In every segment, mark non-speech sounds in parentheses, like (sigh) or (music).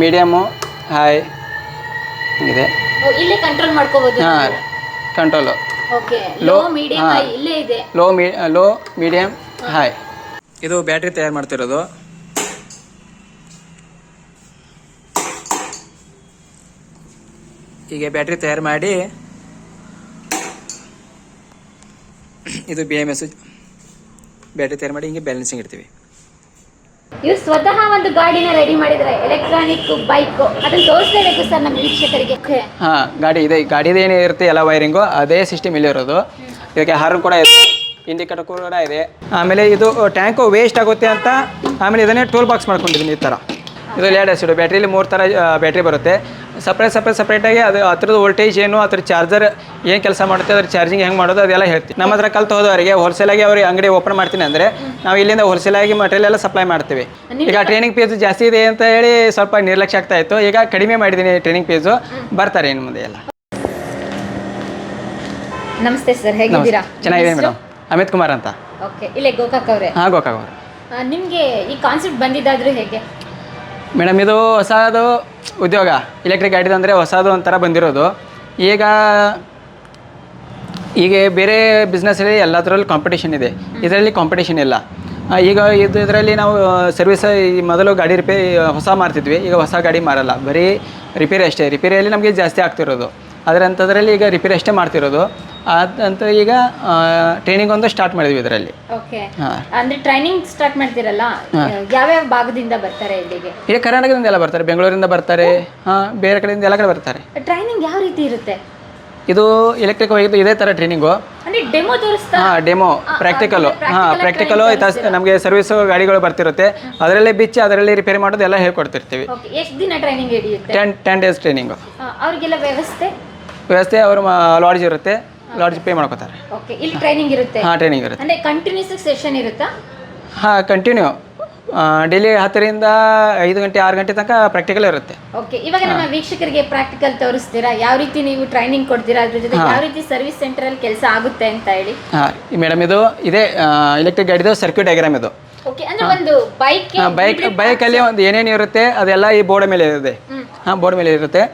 Medium high ಇದೆ. ಇಲ್ಲೇ control ಮಾಡ್ಕೋಬಹುದು ಹಾಂ ಕಂಟ್ರೋಲು ಓಕೆ ಲೋ ಮೀಡಿಯಂ ಹಾ. ಇಲ್ಲೇ ಇದೆ. Low me low medium high ಇದು ಬ್ಯಾಟ್ರಿ ತಯಾರು ಮಾಡ್ತಿರೋದು. ಹೀಗೆ ಬ್ಯಾಟ್ರಿ ತಯಾರು ಮಾಡಿ ಇದು ಬಿ ಎಂ ಎಸ್ ಬ್ಯಾಟ್ರಿ ತಯಾರು ಮಾಡಿ ಹಿಂಗೆ ಬ್ಯಾಲೆನ್ಸಿಂಗ್ ಇಡ್ತೀವಿ. ಇವ್ರು ಸ್ವತಃ ಒಂದು ಗಾಡಿನ ರೆಡಿ ಮಾಡಿದ್ರೆ ಎಲೆಕ್ಟ್ರಾನಿಕ್ ಬೈಕ್ ಅದನ್ನ ತೋರಿಸಲೇಬೇಕು ಸರ್ ನಮ್ಮ ವೀಕ್ಷಕರಿಗೆ. ಹಾ, ಗಾಡಿ ಇದೆ. ಗಾಡಿದು ಏನೇ ಇರುತ್ತೆ ಎಲ್ಲ ವೈರಿಂಗು ಅದೇ ಸಿಸ್ಟಮ್ ಇಲ್ಲಿರೋದು ಇದಕ್ಕೆ ಹಾರ್ನ್ ಕೂಡ ಇದೆ. ಇಂಡಿಕೇಟರ್ ಕೂಡ ಇದೆ. ಆಮೇಲೆ ಇದು ಟ್ಯಾಂಕು ವೇಸ್ಟ್ ಆಗುತ್ತೆ ಅಂತ, ಆಮೇಲೆ ಇದನ್ನೇ ಟೂಲ್ ಬಾಕ್ಸ್ ಮಾಡ್ಕೊಂಡಿದ್ದೀನಿ ಈ ಥರ ಇದು ಲೇಡ್ ಇಡು ಬ್ಯಾಟ್ರಿಲಿ ಮೂರು ಥರ ಬ್ಯಾಟ್ರಿ ಬರುತ್ತೆ. ಸಪ್ರೇಟ್ ಸಪ್ರೇಟ್ ಸಪ್ರೇಟಾಗಿ ಅದು ಅದ್ರದ್ದು ವೋಲ್ಟೇಜ್ ಏನು ಅದ್ರ ಚಾರ್ಜರ್ ಏನು ಕೆಲಸ ಮಾಡುತ್ತೆ ಅದ್ರ ಚಾರ್ಜಿಂಗ್ ಹೆಂಗೆ ಮಾಡೋದು ಅದೆಲ್ಲ ಹೇಳ್ತೀವಿ ನಮ್ಮ ಹತ್ರ ಕಲ್ತು ಹೋದವರಿಗೆ ಹೋಲ್ಸೇಲಾಗಿ ಅವ್ರಿಗೆ ಅಂಗಡಿ ಓಪನ್ ಮಾಡ್ತೀನಿ ಅಂದರೆ ನಾವು ಇಲ್ಲಿಂದ ಹೋಲ್ಸೇಲಾಗಿ ಮಟೀರಿಯಲ್ ಎಲ್ಲ ಸಪ್ಲೈ ಮಾಡ್ತೀವಿ. ಈಗ ಟ್ರೈನಿಂಗ್ ಫೀಸ್ ಜಾಸ್ತಿ ಇದೆ ಅಂತ ಹೇಳಿ ಸ್ವಲ್ಪ ನಿರ್ಲಕ್ಷ್ಯ ಆಗ್ತಾ ಇತ್ತು. ಈಗ ಕಡಿಮೆ ಮಾಡಿದ್ದೀನಿ ಟ್ರೈನಿಂಗ್ ಫೀಸು ಬರ್ತಾರೆ ಇನ್ನು ಮುಂದೆ ಎಲ್ಲ. ನಮಸ್ತೆ ಸರ್ ಹೇಗಿದ್ದೀರಾ? ಚೆನ್ನಾಗಿದೆ ಮೇಡಮ್ ಅಮಿತ್ ಕುಮಾರ್ ಅಂತ. ಓಕೆ ಇಲ್ಲೇ ಗೋಕಾಕ್ ಅವರೇ. ಹಾಂ ಗೋಕಾಕ್ ಅವರು. ನಿಮಗೆ ಈ ಕಾನ್ಸೆಪ್ಟ್ ಬಂದಿದ್ದಾದ್ರೂ ಹೇಗೆ? ಮೇಡಮ್, ಇದು ಹೊಸದು ಉದ್ಯೋಗ. ಎಲೆಕ್ಟ್ರಿಕ್ ಗಾಡಿದು ಅಂದರೆ ಹೊಸದು ಒಂಥರ ಬಂದಿರೋದು. ಈಗ ಈಗ ಬೇರೆ ಬಿಸ್ನೆಸ್ಸಲ್ಲಿ ಎಲ್ಲದರಲ್ಲೂ ಕಾಂಪಿಟೇಷನ್ ಇದೆ. ಇದರಲ್ಲಿ ಕಾಂಪಿಟೇಷನ್ ಇಲ್ಲ. ಈಗ ಇದು ಇದರಲ್ಲಿ ನಾವು ಸರ್ವಿಸ್ ಮೊದಲು ಗಾಡಿ ರಿಪೇರಿ ಹೊಸ ಮಾರ್ತಿದ್ವಿ. ಈಗ ಹೊಸ ಗಾಡಿ ಮಾರಲ್ಲ. ಬರೀ ರಿಪೇರಿ ಅಷ್ಟೇ. ರಿಪೇರಿಯಲ್ಲಿ ನಮಗೆ ಜಾಸ್ತಿ ಆಗ್ತಿರೋದು. ಅದರಂಥದ್ರಲ್ಲಿ ಈಗ ರಿಪೇರಿ ಅಷ್ಟೇ ಮಾಡ್ತಿರೋದು. ಅದಂತ ಈಗ ಟ್ರೈನಿಂಗ್ ಒಂದು ಸ್ಟಾರ್ಟ್ ಮಾಡಿದ್ವಿ ಇದರಲ್ಲಿ. ಓಕೆ ಅಂದ್ರೆ ಟ್ರೈನಿಂಗ್ ಸ್ಟಾರ್ಟ್ ಮಾಡ್ತಿರಲ್ಲ? ಯಾವ್ಯಾವ ಭಾಗದಿಂದ ಬರ್ತಾರೆ ಇಲ್ಲಿಗೆ? ಈಗ ಕರ್ನಾಟಕದಿಂದ ಎಲ್ಲ ಬರ್ತಾರೆ ಬೆಂಗಳೂರಿಂದ ಬರ್ತಾರೆ ಬೇರೆ ಕಡೆಯಿಂದ ಎಲ್ಲ ಕಡೆ ಬರ್ತಾರೆ. ಟ್ರೈನಿಂಗ್ ಯಾವ ರೀತಿ ಇರುತ್ತೆ? ಇದು ಎಲೆಕ್ಟ್ರಿಕ್ ಹೋಗಿದ್ದು ಇದೇ ಥರ ಟ್ರೈನಿಂಗು ಡೆಮೋ ಹಾಂ ಡೆಮೋ ಪ್ರಾಕ್ಟಿಕಲು ಹಾಂ ಪ್ರಾಕ್ಟಿಕಲು ನಮಗೆ ಸರ್ವಿಸ್ ಗಾಡಿಗಳು ಬರ್ತಿರುತ್ತೆ. ಅದರಲ್ಲೇ ಬಿಚ್ಚಿ ಅದರಲ್ಲಿ ರಿಪೇರಿ ಮಾಡೋದು ಎಲ್ಲ ಹೇಳ್ಕೊಡ್ತಿರ್ತೀವಿ. ಓಕೆ ಎಷ್ಟು ದಿನ ಟ್ರೈನಿಂಗ್ ಹಿಡಿಯುತ್ತೆ? ಟೆನ್ ಟೆನ್ ಡೇಸ್ ಟ್ರೈನಿಂಗು ಅವ್ರಿಗೆಲ್ಲ ವ್ಯವಸ್ಥೆ? ವ್ಯವಸ್ಥೆ ಅವರು ಲಾಡ್ಜ್ ಇರುತ್ತೆ. ಲಾಡ್ಜ್ ಪೇ ಮಾಡ್ಕೋತಾರೆ ಓಕೆ ಇಲ್ಲಿ ಟ್ರೈನಿಂಗ್ ಇರುತ್ತೆ. ಹಾಂ ಟ್ರೈನಿಂಗ್ ಇರುತ್ತೆ. ಅಂದ್ರೆ ಕಂಟಿನ್ಯೂಸ್ ಸೆಷನ್ ಇರುತ್ತಾ? ಹಾಂ ಕಂಟಿನ್ಯೂ ಡೈಲಿ ಹತ್ತರಿಂದ ಐದು ಗಂಟೆ ಆರು ಗಂಟೆ ತನಕ ಪ್ರಾಕ್ಟಿಕಲ್ ಇರುತ್ತೆ. ಓಕೆ ಇವಾಗ ನಮ್ಮ ವೀಕ್ಷಕರಿಗೆ ಪ್ರಾಕ್ಟಿಕಲ್ ತೋರಿಸ್ತೀರಾ? ಯಾವ ರೀತಿ ನೀವು ಟ್ರೈನಿಂಗ್ ಕೊಡ್ತೀರಾ? ಅದ್ರ ಜೊತೆ ಯಾವ ರೀತಿ ಸರ್ವಿಸ್ ಸೆಂಟರ್ ಅಲ್ಲಿ ಕೆಲಸ ಆಗುತ್ತೆ ಅಂತ ಹೇಳಿ. ಹಾಂ ಮೇಡಮ್ ಇದು ಇದೆ ಎಲೆಕ್ಟ್ರಿಕ್ ಗಾಡಿದು ಸರ್ಕ್ಯೂಟ್ ಡಯಾಗ್ರಾಮ್ ಇದು. ಓಕೆ ಅಂದ್ರೆ ಒಂದು ಬೈಕ್ ಬೈಕ್ ಬೈಕಲ್ಲಿ ಒಂದು ಏನೇನು ಇರುತ್ತೆ ಅದೆಲ್ಲ ಈ ಬೋರ್ಡ್ ಮೇಲೆ ಇರುತ್ತೆ. ಹಾಂ ಬೋರ್ಡ್ ಮೇಲೆ ಇರುತ್ತೆ.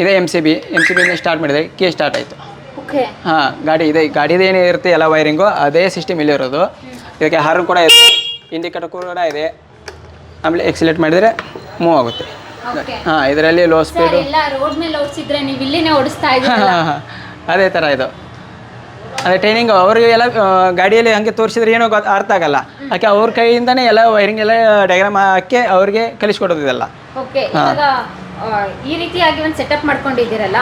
ಇದೇ M C B M C ಬಿಯಿಂದ start ಮಾಡಿದೆ ಕೀ ಸ್ಟಾರ್ಟ್ ಆಯಿತು. ಹಾಂ ಗಾಡಿ ಇದೆ ಗಾಡಿದು ಏನೇ ಇರುತ್ತೆ ಎಲ್ಲ ವೈರಿಂಗು ಅದೇ ಸಿಸ್ಟಮ್ ಇಲ್ಲಿ ಇರೋದು. ಇದಕ್ಕೆ ಹಾರ್ನ್ ಕೂಡ ಇದೆ ಇಂಡಿಕೇಟರ್ ಕೂಡ ಇದೆ. ಆಮೇಲೆ ಎಕ್ಸಿಲೇಟ್ ಮಾಡಿದರೆ ಮೂವ್ ಆಗುತ್ತೆ. ಹಾಂ ಇದರಲ್ಲಿ ಲೋ ಸ್ಪೀಡು ಹಾಂ ಹಾಂ ಅದೇ ಥರ ಇದು. ಅದೇ ಟ್ರೈನಿಂಗ್ ಅವರಿಗೆ ಎಲ್ಲ ಗಾಡಿಯಲ್ಲಿ ಹಂಗೆ ತೋರಿಸಿದ್ರೆ ಏನೋ ಗೊತ್ತು ಅರ್ಥ ಆಗಲ್ಲ. ಯಾಕೆ ಅವ್ರ ಕೈಯಿಂದನೇ ಎಲ್ಲ ವೈರಿಂಗ್ ಎಲ್ಲ ಡಯಾಗ್ರಾಮ್ ಹಾಕಿ ಅವ್ರಿಗೆ ಕಲಿಸ್ಕೊಡೋದು ಇದೆಲ್ಲ ಆ, ಈ ರೀತಿಯಾಗಿ ಒಂದು ಸೆಟಪ್ ಮಾಡ್ಕೊಂಡಿದ್ದೀರಲ್ಲ?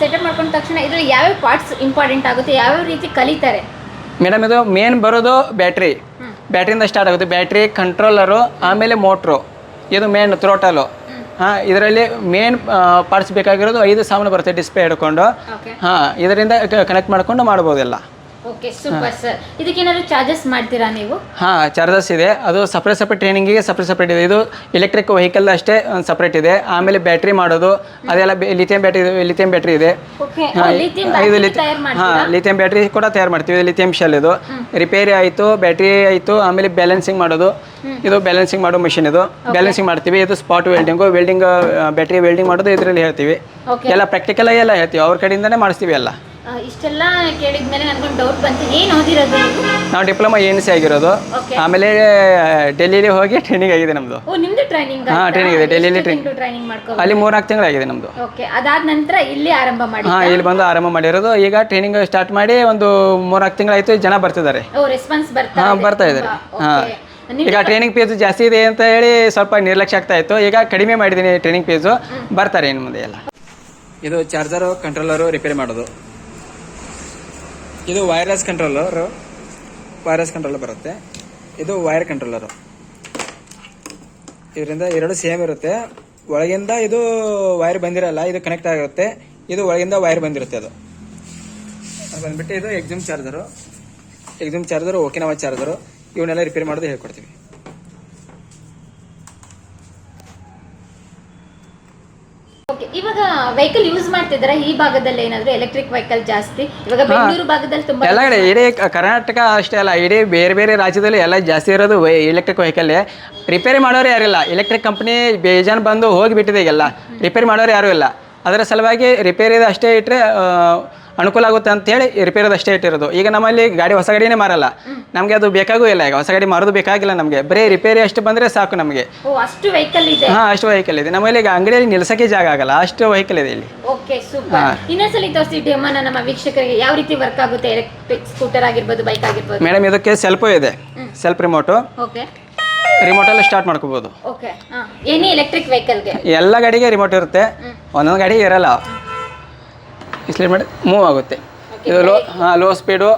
ಸೆಟಪ್ ಮಾಡ್ಕೊಂಡ ತಕ್ಷಣ ಇದ್ರಲ್ಲಿ ಯಾವ್ಯಾವ ಪಾರ್ಟ್ಸ್ ಇಂಪಾರ್ಟೆಂಟ್ ಆಗುತ್ತೆ ಯಾವ್ಯಾವ ರೀತಿ ಕಲಿತಾರೆ? ಮೇಡಮ್ ಇದು ಮೇನ್ ಬರೋದು ಬ್ಯಾಟ್ರಿ ಬ್ಯಾಟ್ರಿಯಿಂದ ಸ್ಟಾರ್ಟ್ ಆಗುತ್ತೆ. ಬ್ಯಾಟ್ರಿ ಕಂಟ್ರೋಲರು ಆಮೇಲೆ ಮೋಟ್ರು ಇದು ಮೇನ್ ತ್ರೋಟಲು ಹಾಂ ಇದರಲ್ಲಿ ಮೇನ್ ಪಾರ್ಟ್ಸ್ ಬೇಕಾಗಿರೋದು ಐದು ಸಾಮಾನು ಬರುತ್ತೆ ಡಿಸ್ಪ್ಲೇ ಹಿಡ್ಕೊಂಡು. ಹಾಂ ಇದರಿಂದ ಕನೆಕ್ಟ್ ಮಾಡಿಕೊಂಡು ಮಾಡ್ಬೋದೆಲ್ಲ. ಓಕೆ ಸೂಪರ್ ಸರ್ ಇದಕ್ಕೇನಾದ್ರು ಚಾರ್ಜಸ್ ಮಾಡ್ತೀರಾ ನೀವು? ಹಾಂ ಚಾರ್ಜಸ್ ಇದೆ. ಅದು ಸಪ್ರೇಟ್ ಸಪ್ರೇಟ್ ಟ್ರೈನಿಂಗಿಗೆ ಸಪ್ರೇಟ್ ಸಪ್ರೇಟ್ ಇದೆ. ಇದು ಎಲೆಕ್ಟ್ರಿಕ್ ವೆಹಿಕಲ್ ಅಷ್ಟೇ ಸಪ್ರೇಟ್ ಇದೆ. ಆಮೇಲೆ ಬ್ಯಾಟ್ರಿ ಮಾಡೋದು. ಅದೆಲ್ಲ ಲಿಥಿಯಂ ಬ್ಯಾಟ್ರಿ ಲಿಥಿಯಂ ಬ್ಯಾಟ್ರಿ ಇದೆ. ಇದು ಹಾಂ ಲಿಥಿಯಂ ಬ್ಯಾಟ್ರಿ ಕೂಡ ತಯಾರು ಮಾಡ್ತೀವಿ. ಲಿಥಿಯಂ ಶೆಲ್ ಇದು. ರಿಪೇರಿ ಆಯಿತು ಬ್ಯಾಟ್ರಿ ಆಯಿತು ಆಮೇಲೆ ಬ್ಯಾಲೆನ್ಸಿಂಗ್ ಮಾಡೋದು. ಇದು ಬ್ಯಾಲೆನ್ಸಿಂಗ್ ಮಾಡೋ ಮಿಷಿನ್ ಇದು. ಬ್ಯಾಲೆನ್ಸಿಂಗ್ ಮಾಡ್ತೀವಿ. ಇದು spot welding welding battery welding ಮಾಡೋದು ಇದರಲ್ಲಿ ಹೇಳ್ತೀವಿ. ಎಲ್ಲ ಪ್ರಾಕ್ಟಿಕಲ್ ಆಗಿ ಎಲ್ಲ ಹೇಳ್ತೀವಿ. ಅವ್ರ ಕಡೆಯಿಂದನೇ ಮಾಡಿಸ್ತೀವಿ ಎಲ್ಲ. ಇಷ್ಟೆಲ್ಲ ಕೇಳಿದ್ಮೇಲೆ ನನಗೊಂದು ಡೌಟ್ ಬಂತು. ಏನು ಓದಿರೋದು? ನೀವು ಡಿಪ್ಲೊಮಾ ಎನ್ ಸಿ ಆಗಿರೋದು. ಆಮೇಲೆ ಡೆಲ್ಲಿಲಿ ಹೋಗಿ ಟ್ರೈನಿಂಗ್ ಆಗಿದೆ ನಮ್ಮದು ಓ ನಿಮ್ದು ಟ್ರೈನಿಂಗ್ ಹಾ, ಟ್ರೈನಿಂಗ್ ಇದೆ. ಡೆಲ್ಲಿಲಿ ಟ್ರೈನಿಂಗ್ ಮಾಡ್ಕೋ ಅಲ್ಲಿ ಮೂರ್ನಾಲ್ಕು ತಿಂಗಳಾಗಿದೆ ನಮ್ಮದು ಓಕೆ ಅದಾದ ನಂತರ ಇಲ್ಲಿ ಆರಂಭ ಮಾಡಿ ಹಾಂ ಇಲ್ಲಿ ಬಂದು ಆರಂಭ ಮಾಡಿರೋದು. ಈಗ ಟ್ರೈನಿಂಗ್ ಸ್ಟಾರ್ಟ್ ಮಾಡಿ ಒಂದು ಮೂರ್ನಾಲ್ಕು ತಿಂಗಳಾಯ್ತು ಜನ ಬರ್ತಿದ್ದಾರೆ. ಓ ರೆಸ್ಪಾನ್ಸ್ ಬರ್ತಾ ಹಾಂ ಬರ್ತಾ ಇದ್ದಾರೆ. ಹಾಂ. ಈಗ ಟ್ರೈನಿಂಗ್ ಫೀಸ್ ಜಾಸ್ತಿ ಇದೆ ಅಂತ ಹೇಳಿ ಸ್ವಲ್ಪ ನಿರ್ಲಕ್ಷ್ಯ ಆಗ್ತಾ ಇತ್ತು. ಈಗ ಕಡಿಮೆ ಮಾಡಿದ್ದೀನಿ ಟ್ರೈನಿಂಗ್ ಫೀಸು ಬರ್ತಾರೆ ಇನ್ನು ಮುಂದೆ ಎಲ್ಲ. ಇದು ಚಾರ್ಜರು ಕಂಟ್ರೋಲರು ರಿಪೇರಿ ಮಾಡೋದು. ಇದು ವೈರಸ್ ಕಂಟ್ರೋಲರು ವೈರಸ್ ಕಂಟ್ರೋಲರ್ ಬರುತ್ತೆ. ಇದು ವೈರ್ ಕಂಟ್ರೋಲರು ಇದರಿಂದ ಎರಡು ಸೇಮ್ ಇರುತ್ತೆ. ಒಳಗಿಂದ ಇದು ವೈರ್ ಬಂದಿರಲ್ಲ, ಇದು ಕನೆಕ್ಟ್ ಆಗಿರುತ್ತೆ. ಇದು ಒಳಗಿಂದ ವೈರ್ ಬಂದಿರುತ್ತೆ ಅದು. ಬಂದ್ಬಿಟ್ಟು ಇದು ಎಕ್ಸಿಮ್ ಚಾರ್ಜರು ಎಕ್ಸಿಮ್ ಚಾರ್ಜರು ಓಕೆನವ ಚಾರ್ಜರು ಇವನ್ನೆಲ್ಲ ರಿಪೇರಿ ಮಾಡೋದು ಹೇಳ್ಕೊಡ್ತೀವಿ ಓಕೆ ಇವಾಗ ವೆಹಿಕಲ್ ಯೂಸ್ ಮಾಡ್ತಿದಾರೆ ಈ ಭಾಗದಲ್ಲಿ ಏನಾದ್ರು ಎಲೆಕ್ಟ್ರಿಕ್ ವೆಹಿಕಲ್ ಜಾಸ್ತಿ. ಇವಾಗ ಬೆಂಗಳೂರು ಭಾಗದಲ್ಲಿ ತುಂಬಾ ಎಲ್ಲ ಕಡೆ ಇಡೀ ಕರ್ನಾಟಕ ಅಷ್ಟೇ ಅಲ್ಲ ಇಡೀ ಬೇರೆ ಬೇರೆ ರಾಜ್ಯದಲ್ಲಿ ಎಲ್ಲ ಜಾಸ್ತಿ ಇರೋದು ಎಲೆಕ್ಟ್ರಿಕ್ ವೆಹಿಕಲ್ಲೇ ರಿಪೇರಿ ಮಾಡೋರು ಯಾರಿಲ್ಲ ಎಲೆಕ್ಟ್ರಿಕ್ ಕಂಪ್ನಿ ಬೇಜಾನ್ ಬಂದು ಹೋಗಿಬಿಟ್ಟಿದೆ ಈಗೆಲ್ಲ. ರಿಪೇರಿ ಮಾಡೋರು ಯಾರು ಇಲ್ಲ. ಅದರ ಸಲುವಾಗಿ ರಿಪೇರಿದು ಅಷ್ಟೇ ಇಟ್ಟರೆ ಅನುಕೂಲ ಆಗುತ್ತೆ ಅಂತೇಳಿ ರಿಪೇರಿದು ಅಷ್ಟೇ ಇಟ್ಟಿರೋದು. ಈಗ ನಮ್ಮಲ್ಲಿ ಗಾಡಿ ಹೊಸ ಗಾಡಿನೇ ಮಾರಲ್ಲ. ನಮಗೆ ಅದು ಬೇಕಾಗೂ ಇಲ್ಲ. ಈಗ ಹೊಸ ಗಾಡಿ ಮಾರೋದು ಬೇಕಾಗಿಲ್ಲ ನಮಗೆ. ಬರೀ ರಿಪೇರಿ ಅಷ್ಟು ಬಂದರೆ ಸಾಕು ನಮಗೆ. ಅಷ್ಟು ವೆಹಿಕಲ್ ಇದೆ? ಹಾಂ ಅಷ್ಟು ವೆಹಿಕಲ್ ಇದೆ. ನಮ್ಮಲ್ಲಿ ಈಗ ಅಂಗಡಿಯಲ್ಲಿ ನಿಲ್ಸೋಕ್ಕೆ ಜಾಗ ಆಗಲ್ಲ. ಅಷ್ಟು ವೆಹಿಕಲ್ ಇದೆ ಇಲ್ಲಿ. ಓಕೆ ಸೂಪರ್ ಇನ್ನೊಂದ್ಸಲಿ ತೋರಿಸಿ ಡೆಮೋನ ನಮ್ಮ ವೀಕ್ಷಕರಿಗೆ ಯಾವ ರೀತಿ ವರ್ಕ್ ಆಗುತ್ತೆ? ಎಲೆಕ್ಟ್ರಿಕ್ ಸ್ಕೂಟರ್ ಆಗಿರ್ಬೋದು ಬೈಕ್ ಆಗಿರ್ಬೋದು? ಮೇಡಮ್ ಇದಕ್ಕೆ ಸೆಲ್ಫೋ ಇದೆ. ಸೆಲ್ಫ್ ರಿಮೋಟು ಓಕೆ ರಿಮೋಟ್ ಅಲ್ಲಿ ಸ್ಟಾರ್ಟ್ ಮಾಡ್ಕೋಬಹುದು ಓಕೆ ಎನಿ ಎಲೆಕ್ಟ್ರಿಕ್ ವೆಹಿಕಲ್ಗೆ ಎಲ್ಲ ಗಾಡಿಗೆ ರಿಮೋಟ್ ಇರುತ್ತೆ. ಒಂದೊಂದು ಗಾಡಿ ಇರಲ್ಲ. ಇಸ್ಲೇಟ್ ಮಾಡಿ ಮೂವ್ ಆಗುತ್ತೆ. ಇದು ಲೋ ಹಾಂ low speed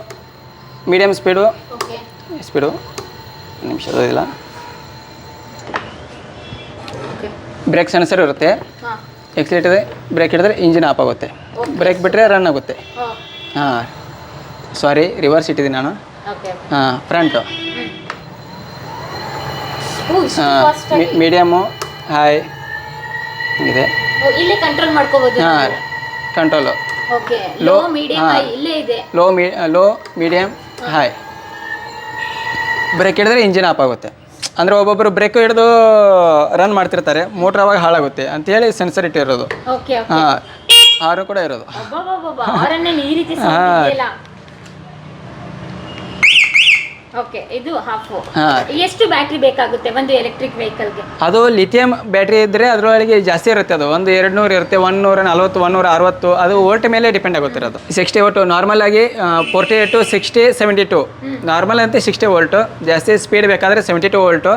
medium speed speed ನಿಮಿಷ ಇಲ್ಲ. ಬ್ರೇಕ್ ಸೆನ್ಸರ್ ಇರುತ್ತೆ. ಎಕ್ಸಿಲೇಟರ್ ಎಕ್ಸಿಲೇಟ್ ಇದೆ ಬ್ರೇಕ್ ಹಿಡಿದ್ರೆ ಇಂಜಿನ್ ಆಫ್ ಆಗುತ್ತೆ. ಬ್ರೇಕ್ ಬಿಟ್ಟರೆ ರನ್ ಆಗುತ್ತೆ. ಹಾಂ. ಸಾರಿ ರಿವರ್ಸ್ ಇಟ್ಟಿದ್ದೀನಿ ನಾನು. ಹಾಂ ಫ್ರಂಟು ಹಾಂ ಮೀಡಿಯಮು ಹಾಯ್ ಇದೆ ಹಾಂ control okay low medium high. ಇಲ್ಲೇ ಇದೆ. Low me low medium high. Brake ಹಿಡಿದ್ರೆ ಇಂಜಿನ್ ಆಫ್ ಆಗುತ್ತೆ. ಅಂದರೆ ಒಬ್ಬೊಬ್ಬರು ಬ್ರೇಕ್ ಹಿಡಿದು ರನ್ ಮಾಡ್ತಿರ್ತಾರೆ ಮೋಟ್ರ್ ಅವಾಗ ಹಾಳಾಗುತ್ತೆ ಅಂತೇಳಿ ಸೆನ್ಸರ್ ಇಟ್ಟಿರೋದು ಓಕೆ ಓಕೆ ಹಾಂ. ಹಾರು ಕೂಡ ಇರೋದು. ಈ ರೀತಿ ಓಕೆ ಇದು ಹಾಫ್ ಹಾಂ. ಎಷ್ಟು ಬ್ಯಾಟ್ರಿ ಬೇಕಾಗುತ್ತೆ ಒಂದು ಎಲೆಕ್ಟ್ರಿಕ್ ವೆಹಿಕಲ್ಗೆ ಅದು ಲಿಥಿಯಂ ಬ್ಯಾಟ್ರಿ ಇದ್ದರೆ ಅದರೊಳಗೆ ಜಾಸ್ತಿ ಇರುತ್ತೆ ಅದು. ಒಂದು ಎರಡು ನೂರು ಇರುತ್ತೆ ಒನ್ ನೂರ ನಲ್ವತ್ತು ಒನ್ ನೂರ ಅರವತ್ತು. ಅದು ವೋಲ್ಟ್ ಮೇಲೆ ಡಿಪೆಂಡ್ ಆಗುತ್ತಿರೋದು. ಸಿಕ್ಸ್ಟಿ ವೋಲ್ಟ್ ನಾರ್ಮಲ್ ಆಗಿ forty eight sixty seventy two normal ಅಂತ ಸಿಕ್ಸ್ಟಿ ವೋಲ್ಟು ಜಾಸ್ತಿ ಸ್ಪೀಡ್ ಬೇಕಾದರೆ seventy two volt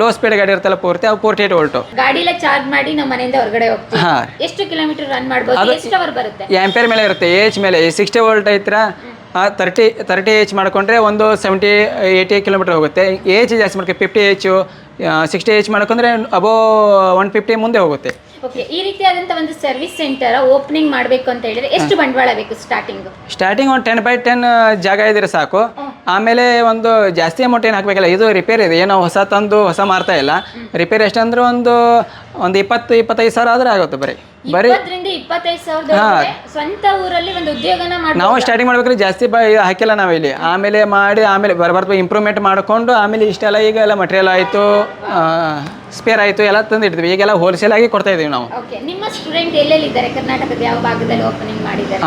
low speed ಗಾಡಿ ಇರುತ್ತಲ್ಲ ಪೂರ್ತಿ ಅವು ಫೋರ್ಟಿ ಏಟ್ ವೋಲ್ಟು ಗಾಡಿಲ ಚಾರ್ಜ್ ಮಾಡಿ ನಮ್ಮ ಮನೆಯಿಂದ ಹೊರಗಡೆ ಹೋಗ್ತೀವಿ. ಎಷ್ಟು ಕಿಲೋಮೀಟರ್ ರನ್ ಮಾಡಬಹುದು ಎಷ್ಟು ಅವರ್ ಬರುತ್ತೆ? ಮೇಲೆ ಇರುತ್ತೆ ಏಜ್ ಮೇಲೆ. ಸಿಕ್ಸ್ಟಿ ವೋಲ್ಟ್ ಐತ್ರ ತರ್ಟಿ ತರ್ಟಿ ಏಜ್ ಮಾಡಿಕೊಂಡ್ರೆ ಒಂದು ಸೆವೆಂಟಿ ಏಯ್ಟಿ ಕಿಲೋಮೀಟರ್ ಹೋಗುತ್ತೆ. ಏಜ್ ಜಾಸ್ತಿ ಮಾಡ್ಕೊ ಫಿಫ್ಟಿ ಏಚು ಸಿಕ್ಸ್ಟಿ ಏಜ್ ಮಾಡ್ಕೊಂಡ್ರೆ ಅಬೋ ಒನ್ ಫಿಫ್ಟಿ ಮುಂದೆ ಹೋಗುತ್ತೆ. ಓಕೆ ಈ ರೀತಿಯಾದಂಥ ಒಂದು ಸರ್ವಿಸ್ ಸೆಂಟರ್ ಓಪನಿಂಗ್ ಮಾಡಬೇಕು ಅಂತ ಹೇಳಿದ್ರೆ ಎಷ್ಟು ಬಂಡವಾಳ ಬೇಕು ಸ್ಟಾರ್ಟಿಂಗ್ ಸ್ಟಾರ್ಟಿಂಗ್ ಒಂದು ಟೆನ್ ಬೈ ಟೆನ್ ಜಾಗ ಇದ್ರೆ ಸಾಕು. ಆಮೇಲೆ ಒಂದು ಜಾಸ್ತಿ ಅಮೌಂಟ್ ಏನು ಹಾಕಬೇಕಲ್ಲ ಇದು ರಿಪೇರ್ ಇದೆ. ಏನೋ ಹೊಸ ತಂದು ಹೊಸ ಮಾರ್ತಾ ಇಲ್ಲ. ರಿಪೇರ್ ಎಷ್ಟಂದ್ರೆ ಒಂದು ಒಂದು ಇಪ್ಪತ್ತು ಇಪ್ಪತ್ತೈದು ಸಾವಿರ ಆದರೆ ಆಗುತ್ತೆ ಬರೀ. ಸ್ವಂತ ಊರಲ್ಲಿ ಒಂದು ಉದ್ಯೋಗನ ಮಾಡಿ ನಾವು ಸ್ಟಾರ್ಟಿಂಗ್ ಮಾಡ್ಬೇಕಾದ್ರೆ ಜಾಸ್ತಿ ಬ ಹಾಕಿಲ್ಲ ನಾವು ಇಲ್ಲಿ. ಆಮೇಲೆ ಮಾಡಿ ಆಮೇಲೆ ಬರ ಬರ್ತಾ ಇಂಪ್ರೂವ್ಮೆಂಟ್ ಮಾಡಿಕೊಂಡು ಆಮೇಲೆ ಇಷ್ಟೆಲ್ಲ ಈಗ ಎಲ್ಲ ಮಟೀರಿಯಲ್ ಆಯಿತು ಸ್ಪೇರ್ ಆಯಿತು ಎಲ್ಲ ತಂದು ಇಡ್ತೀವಿ ಈಗೆಲ್ಲ ಹೋಲ್ಸೇಲ್ ಆಗಿ ಕೊಡ್ತಾ ಇದೀವಿ ನಾವು. ನಿಮ್ಮ ಸ್ಟೂಡೆಂಟ್ ಎಲ್ಲೆಲ್ಲಿ ಇದ್ದಾರೆ? ಕರ್ನಾಟಕದ ಯಾವ ಭಾಗದಲ್ಲಿ ಓಪನಿಂಗ್ ಮಾಡಿದ್ದಾರೆ?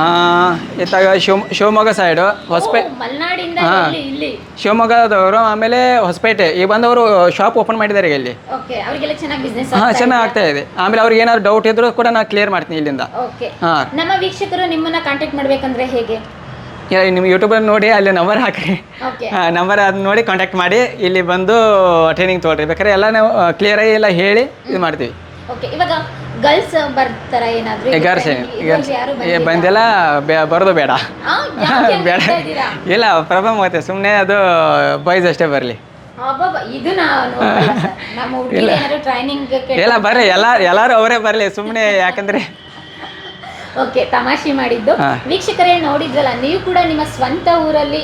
ಇತ್ತಾಗ ಶಿವ ಶಿವಮೊಗ್ಗ ಸೈಡು ಹೊಸಪೇ ಮಲೆನಾಡಿಂದ ಇಲ್ಲಿ ಇಲ್ಲಿ. ಶಿವಮೊಗ್ಗದವರು ಆಮೇಲೆ ಹೊಸಪೇಟೆ. ಈಗ ಬಂದವರು ಶಾಪ್ ಓಪನ್ ಮಾಡಿದ್ದಾರೆ ಈಗ ಇಲ್ಲಿ. ಓಕೆ ಅವರಿಗೆಲ್ಲ ಚೆನ್ನಾಗಿ ಬಿಸ್ನೆಸ್ ಹಾಂ ಚೆನ್ನಾಗಿ ಆಗ್ತಾ ಇದೆ. ಆಮೇಲೆ ಅವ್ರಿಗೆ ಏನಾದ್ರು ಡೌಟ್ ಇದ್ರೂ ಕೂಡ ನಾನು ಕ್ಲಿಯರ್ ಮಾಡ್ತೀನಿ ಇಲ್ಲಿಂದ. ಓಕೆ ಹಾಂ. ನಮ್ಮ ವೀಕ್ಷಕರು ನಿಮ್ಮನ್ನ ಕಾಂಟ್ಯಾಕ್ಟ್ ಮಾಡ್ಬೇಕಂದ್ರೆ ಹೇಗೆ? ನಿಮ್ಮ ಯೂಟ್ಯೂಬಲ್ಲಿ ನೋಡಿ ಅಲ್ಲಿ ನಂಬರ್ ಹಾಕ್ರಿ. ಓಕೆ ನಂಬರ್ ಅದನ್ನ ನೋಡಿ ಕಾಂಟ್ಯಾಕ್ಟ್ ಮಾಡಿ ಇಲ್ಲಿ ಬಂದು ಟ್ರೈನಿಂಗ್ ತೊಗೊಳ್ರಿ. ಬೇಕಾದ್ರೆ ಎಲ್ಲ ನಾವು ಕ್ಲಿಯರ್ ಆಗಿ ಎಲ್ಲ ಹೇಳಿ ಇದು ಮಾಡ್ತೀವಿ. ಓಕೆ ಇವಾಗ ಗರ್ಲ್ಸ್ ಬರ್ತಾರ ಏನಾದ್ರು? ಗರ್ಲ್ಸ್ ಇದುವರೆಗೂ ಬಂದೆಲ್ಲ? ಬೇ- ಬರೋದು ಬೇಡ. (laughs) ಬೇಡ. ಇಲ್ಲ ಪ್ರಾಬ್ಲಮ್ ಆಗುತ್ತೆ ಸುಮ್ಮನೆ ಅದು ಬಾಯ್ಸ್ ಅಷ್ಟೇ ಬರಲಿ. ಅಬ್ಬಬ್ಬ, ಇದು ನಾವು ನಮ್ಮ ಹುಡುಗಿ ಏನಾದ್ರು ಟ್ರೈನಿಂಗ್ ಇಲ್ಲ ಬರ್ರಿ ಎಲ್ಲ ಎಲ್ಲರೂ ಅವರೇ ಬರಲಿ ಸುಮ್ಮನೆ ಯಾಕಂದ್ರೆ. ಓಕೆ ತಮಾಷೆ ಮಾಡಿದ್ದು. ವೀಕ್ಷಕರೇ ನೋಡಿದ್ರಲ್ಲ ನೀವು ಕೂಡ ನಿಮ್ಮ ಸ್ವಂತ ಊರಲ್ಲಿ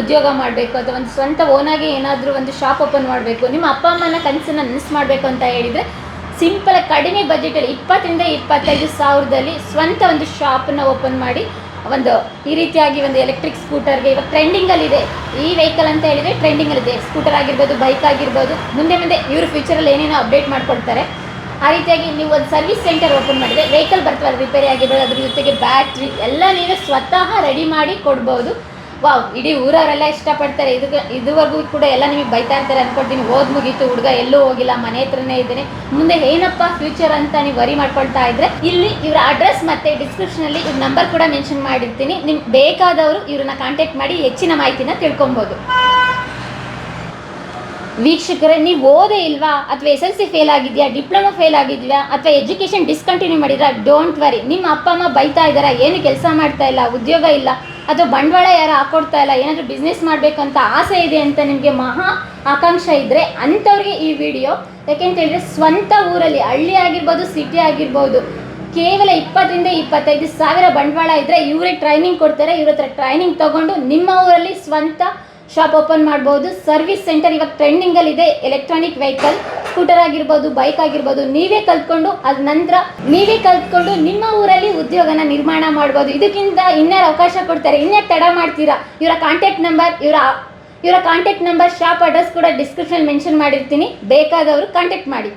ಉದ್ಯೋಗ ಮಾಡಬೇಕು ಅಥವಾ ಒಂದು ಸ್ವಂತ ಓನಾಗಿ ಏನಾದರೂ ಒಂದು ಶಾಪ್ ಓಪನ್ ಮಾಡಬೇಕು ನಿಮ್ಮ ಅಪ್ಪ ಅಮ್ಮನ ಕನಸನ್ನ ನನಸು ಮಾಡಬೇಕು ಅಂತ ಹೇಳಿದರೆ ಸಿಂಪಲ್ ಕಡಿಮೆ ಬಜೆಟಲ್ಲಿ ಇಪ್ಪತ್ತರಿಂದ ಇಪ್ಪತ್ತೈದು ಸಾವಿರದಲ್ಲಿ ಸ್ವಂತ ಒಂದು ಶಾಪನ್ನ ಓಪನ್ ಮಾಡಿ ಒಂದು ಈ ರೀತಿಯಾಗಿ ಒಂದು ಎಲೆಕ್ಟ್ರಿಕ್ ಸ್ಕೂಟರ್ಗೆ ಇವಾಗ ಟ್ರೆಂಡಿಂಗಲ್ಲಿದೆ ಈ ವೆಹಿಕಲ್ ಅಂತ ಹೇಳಿದರೆ ಟ್ರೆಂಡಿಂಗಲ್ಲಿದೆ ಸ್ಕೂಟರ್ ಆಗಿರ್ಬೋದು ಬೈಕ್ ಆಗಿರ್ಬೋದು. ಮುಂದೆ ಮುಂದೆ ಇವರು ಫ್ಯೂಚರಲ್ಲಿ ಏನೇನೋ ಅಪ್ಡೇಟ್ ಮಾಡ್ಕೊಡ್ತಾರೆ. ಆ ರೀತಿಯಾಗಿ ನೀವು ಒಂದು ಸರ್ವಿಸ್ ಸೆಂಟರ್ ಓಪನ್ ಮಾಡಿದ್ರೆ ವೆಹಿಕಲ್ ಬರ್ತವಲ್ಲ ರಿಪೇರಿ ಆಗಿರ್ಬೋದು, ಅದ್ರ ಜೊತೆಗೆ ಬ್ಯಾಟ್ರಿ ಎಲ್ಲ ನೀವೇ ಸ್ವತಃ ರೆಡಿ ಮಾಡಿ ಕೊಡ್ಬೋದು. ವಾವ್, ಇಡೀ ಊರವರೆಲ್ಲ ಇಷ್ಟಪಡ್ತಾರೆ. ಇದು ಇದುವರೆಗೂ ಕೂಡ ಎಲ್ಲ ನಿಮಗೆ ಬೈತಾ ಇರ್ತಾರೆ ಅಂದ್ಕೊಡ್ತೀನಿ ಓದ್ ಮುಗೀತು, ಹುಡುಗ ಎಲ್ಲೂ ಹೋಗಿಲ್ಲ, ಮನೆ ಹತ್ರನೇ ಇದ್ದೇನೆ. ಮುಂದೆ ಏನಪ್ಪ ಫ್ಯೂಚರ್ ಅಂತ ನೀವು ವರಿ ಮಾಡ್ಕೊಳ್ತಾ ಇದ್ರೆ, ಇಲ್ಲಿ ಇವರ ಅಡ್ರೆಸ್ ಮತ್ತೆ ಡಿಸ್ಕ್ರಿಪ್ಷನ್ ಅಲ್ಲಿ ಇವ್ರ ನಂಬರ್ ಕೂಡ ಮೆನ್ಷನ್ ಮಾಡಿರ್ತೀನಿ. ನಿಮ್ಗೆ ಬೇಕಾದವರು ಇವ್ರನ್ನ ಕಾಂಟ್ಯಾಕ್ಟ್ ಮಾಡಿ ಹೆಚ್ಚಿನ ಮಾಹಿತಿನ ತಿಳ್ಕೊಬೋದು. ವೀಕ್ಷಕರೇ, ನೀವು ಓದೇ ಇಲ್ವಾ? ಅಥವಾ ಎಸ್ ಎಲ್ ಸಿ ಫೇಲ್ ಆಗಿದೆಯಾ ಡಿಪ್ಲೊಮಾ ಫೇಲ್ ಆಗಿದೆಯಾ, ಅಥವಾ ಎಜುಕೇಷನ್ ಡಿಸ್ಕಂಟಿನ್ಯೂ ಮಾಡಿದ್ರಾ ಡೋಂಟ್ ವರಿ ನಿಮ್ಮ ಅಪ್ಪ, ಅಮ್ಮ ಬೈತಾ ಇದ್ದಾರಾ, ಏನು ಕೆಲಸ ಮಾಡ್ತಾ ಇಲ್ಲ, ಉದ್ಯೋಗ ಇಲ್ಲ ಅಥವಾ ಬಂಡವಾಳ ಯಾರು ಹಾಕೊಡ್ತಾ ಇಲ್ಲ, ಏನಾದರೂ ಬಿಸ್ನೆಸ್ ಮಾಡಬೇಕಂತ ಆಸೆ ಇದೆ ಅಂತ ನಿಮಗೆ ಮಹಾ ಆಕಾಂಕ್ಷೆ ಇದ್ದರೆ ಅಂಥವ್ರಿಗೆ ಈ ವಿಡಿಯೋ ಯಾಕೆಂತ ಹೇಳಿದ್ರೆ ಸ್ವಂತ ಊರಲ್ಲಿ, ಹಳ್ಳಿ ಆಗಿರ್ಬೋದು ಸಿಟಿ ಆಗಿರ್ಬೋದು, ಕೇವಲ ಇಪ್ಪತ್ತರಿಂದ ಇಪ್ಪತ್ತೈದು ಸಾವಿರ ಬಂಡವಾಳ ಇದ್ದರೆ ಇವರೇ ಟ್ರೈನಿಂಗ್ ಕೊಡ್ತಾರೆ, ಇವ್ರ ಹತ್ರ ಟ್ರೈನಿಂಗ್ ತಗೊಂಡು ನಿಮ್ಮ ಊರಲ್ಲಿ ಸ್ವಂತ ಶಾಪ್ ಓಪನ್ ಮಾಡ್ಬೋದು. ಸರ್ವಿಸ್ ಸೆಂಟರ್ ಇವಾಗ ಟ್ರೆಂಡಿಂಗ್ ಅಲ್ಲಿ ಇದೆ. ಎಲೆಕ್ಟ್ರಾನಿಕ್ ವೆಹಿಕಲ್ ಸ್ಕೂಟರ್ ಆಗಿರ್ಬೋದು ಬೈಕ್ ಆಗಿರ್ಬೋದು, ನೀವೇ ಕಲ್ತ್ಕೊಂಡು ಅದ ನಂತರ ನೀವೇ ಕಲ್ತ್ಕೊಂಡು ನಿಮ್ಮ ಊರಲ್ಲಿ ಉದ್ಯೋಗನ ನಿರ್ಮಾಣ ಮಾಡ್ಬೋದು. ಇದಕ್ಕಿಂತ ಇನ್ಯಾರು ಅವಕಾಶ ಕೊಡ್ತಾರೆ. ಇನ್ಯಾರು ತಡ ಮಾಡ್ತೀರಾ? ಇವರ ಕಾಂಟ್ಯಾಕ್ಟ್ ನಂಬರ್ ಇವರ ಇವರ ಕಾಂಟ್ಯಾಕ್ಟ್ ನಂಬರ್ ಶಾಪ್ ಅಡ್ರೆಸ್ ಕೂಡ ಡಿಸ್ಕ್ರಿಪ್ಷನ್ ಮೆನ್ಷನ್ ಮಾಡಿರ್ತೀನಿ. ಬೇಕಾದವರು ಕಾಂಟ್ಯಾಕ್ಟ್ ಮಾಡಿ.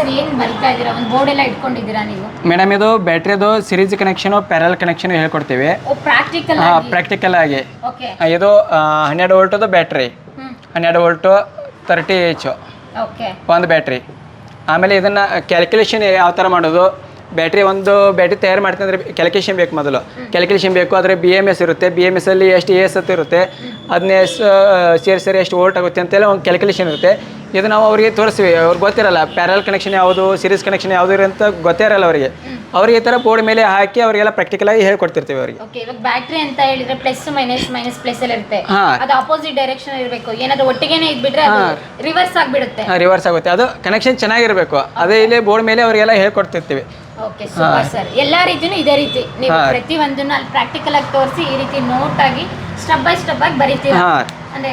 ಸರ್ ಏನು ಬರಿತಾ ಇದ್ದೀರಾ? ಒಂದು ಬೋರ್ಡ್ ಎಲ್ಲ ಇಟ್ಕೊಂಡಿದ್ದೀರಾ ನೀವು? ಮೇಡಮ್ ಇದು ಬ್ಯಾಟ್ರಿದು ಸಿರೀಸ್ ಕನೆಕ್ಷನ್ ಪ್ಯಾರಲ್ ಕನೆಕ್ಷನ್ ಹೇಳ್ಕೊಡ್ತೀವಿ. ಪ್ರಾಕ್ಟಿಕಲ್ ಪ್ರಾಕ್ಟಿಕಲ್ ಆಗಿ? ಇದು ಹನ್ನೆರಡು ವೋಲ್ಟದು ಬ್ಯಾಟ್ರಿ ಹನ್ನೆರಡು ವೋಲ್ಟು ತರ್ಟಿ ಎಚ್ ಒಂದು ಬ್ಯಾಟ್ರಿ ಆಮೇಲೆ ಇದನ್ನು ಕ್ಯಾಲ್ಕುಲೇಷನ್ ಯಾವ ಥರ ಮಾಡೋದು? ಬ್ಯಾಟ್ರಿ ಒಂದು ಬ್ಯಾಟ್ರಿ ತಯಾರು ಮಾಡ್ತೀನಿ ಅಂದರೆ ಕ್ಯಾಲ್ಕುಲೇಷನ್ ಬೇಕು ಮೊದಲು. ಕ್ಯಾಲ್ಕುಲೇಷನ್ ಬೇಕು ಆದರೆ ಬಿ ಎಂ ಎಸ್ ಇರುತ್ತೆ. ಬಿ ಎಂ ಎಸ್ ಅಲ್ಲಿ ಎಷ್ಟು ಎಸ್ ಅಂತ ಇರುತ್ತೆ ಅದನ್ನೇ ಸೇರಿ ಸೇರಿ ಎಷ್ಟು ವೋಲ್ಟ್ ಆಗುತ್ತೆ ಅಂತೆಲ್ಲ ಒಂದು ಕ್ಯಾಲ್ಕುಲೇಷನ್ ಇರುತ್ತೆ. ಇದು ನಾವು ಅವರಿಗೆ ತೋರಿಸ್ತೀವಿ. ಅವ್ರಿಗೆ ಗೊತ್ತಿರಲ್ಲ ಪ್ಯಾರಲ್ ಕನೆಕ್ಷನ್ ಯಾವುದು ಸೀರೀಸ್ ಕನೆಕ್ಷನ್ ಯಾವುದು ಅಂತ ಗೊತ್ತೇ ಇರಲ್ಲ ಅವರಿಗೆ. ಅವ್ರಿಗೆ ಈ ಥರ ಬೋರ್ಡ್ ಮೇಲೆ ಹಾಕಿ ಅವರಿಗೆಲ್ಲ ಪ್ರಾಕ್ಟಿಕಲಾಗಿ ಹೇಳ್ಕೊಡ್ತಿರ್ತೀವಿ ಅವರಿಗೆ. ಓಕೆ ಇವಾಗ ಬ್ಯಾಟ್ರಿ ಅಂತ ಹೇಳಿದ್ರೆ ಪ್ಲಸ್ ಮೈನಸ್ ಮೈನಸ್ ಪ್ಲಸ್ ಅಲ್ಲಿ ಇರುತ್ತೆ. ಹಾ. ಅದು ಅಪೋಸಿಟ್ ಡೈರೆಕ್ಷನ್ ಇರಬೇಕು. ಏನಾದ್ರು ಒಟ್ಟಿಗೆನೆ ಇದ್ಬಿಟ್ರೆ ರಿವರ್ಸ್ ಆಗಿಬಿಡುತ್ತೆ. ರಿವರ್ಸ್ ಆಗುತ್ತೆ. ಅದು ಕನೆಕ್ಷನ್ ಚೆನ್ನಾಗಿರಬೇಕು. ಅದೇ ಇಲ್ಲಿ ಬೋರ್ಡ್ ಮೇಲೆ ಅವರಿಗೆಲ್ಲ ಹೇಳ್ಕೊಡ್ತಿರ್ತೀವಿ. ಓಕೆ ಸೂಪರ್ ಸರ್ ಎಲ್ಲಾ ರೀತಿನೂ ಇದೇ ರೀತಿ. ನೀವು ಪ್ರತಿ ಒಂದನ್ನು ಅಲ್ಲಿ ಪ್ರಾಕ್ಟಿಕಲ್ ಆಗಿ ತೋರಿಸಿ ಈ ರೀತಿ ನೋಟ್ ಆಗಿ ಸ್ಟೆಪ್ ಬೈ ಸ್ಟೆಪ್ ಆಗಿ ಬರೀತೀರಾ? ಹಾಂ. ಅಂದ್ರೆ